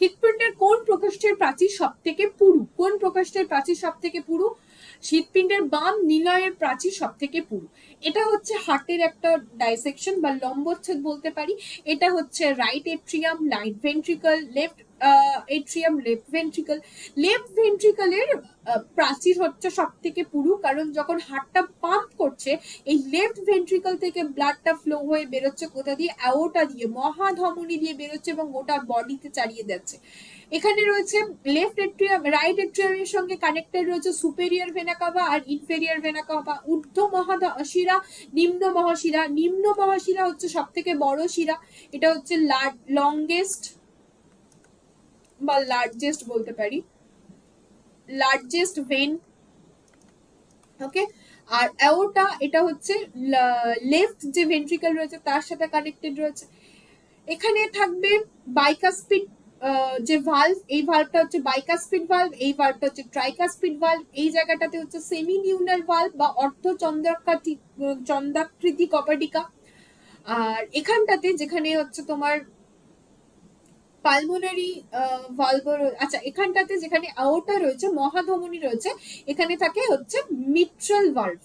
হৃৎপিণ্ডের কোন প্রকোষ্ঠের প্রাচীর সব থেকে পুরু? কোন প্রকোষ্ঠের প্রাচীর সব থেকে পুরু? হৃৎপিণ্ডের বাম নিলয়ের প্রাচীর সব থেকে পুরু। এটা হচ্ছে হার্টের একটা ডাইসেকশন বা লম্বচ্ছেদ বলতে পারি। এটা হচ্ছে right atrium left ventricle left atrium left ventricle left ভেন্ট্রিকলের প্রাচীর হচ্ছে সব থেকে পুরু, কারণ যখন হার্টটা পাম্প করছে, এই লেফট ভেন্ট্রিকল থেকে ব্লাডটা ফ্লো হয়ে বেরোচ্ছে কোথা দিয়ে? অ্যাওটা দিয়ে, মহাধমনী দিয়ে বেরোচ্ছে এবং গোটা বডিতে চালিয়ে যাচ্ছে। এখানে রয়েছে লেফট এট্রিয়াম রাইট এট্রিয়ামের সঙ্গে কানেক্টেড রয়েছে সুপেরিয়ার ভেনাকাভা আর ইনফেরিয়ার ভেনাকাভা ঊর্ধ্ব মহাশিরা নিম্ন মহাশিরা। নিম্ন মহাশিরা হচ্ছে সব থেকে বড় শিরা। এটা হচ্ছে লংগেস্ট বা লার্জেস্ট বলতে পারি। লার্জেস্ট ভেন ওকে আর অ্যাওটা এটা হচ্ছে লেফট যে ভেন্ট্রিকল রয়েছে, তার সাথে কানেক্টেড রয়েছে। এখানে থাকবে বাইকাস্পিড যে ভালভ এই ভালভটা হচ্ছে বাইকাস্পিড ভালভ এই ভালভটা হচ্ছে ট্রাইকাস্পিড ভালভ এই জায়গাটাতে হচ্ছে সেমি নিউনাল ভালভ বা অর্ধ চন্দ্রাকৃতি চন্দ্রাকৃতি কপাটিকা। আর এখানটাতে যেখানে হচ্ছে তোমার পালমোনারি ভালভ আচ্ছা এখানটাতে যেখানে আওটা রয়েছে মহাধমনী রয়েছে এখানে থাকে হচ্ছে মিট্রাল ভালভ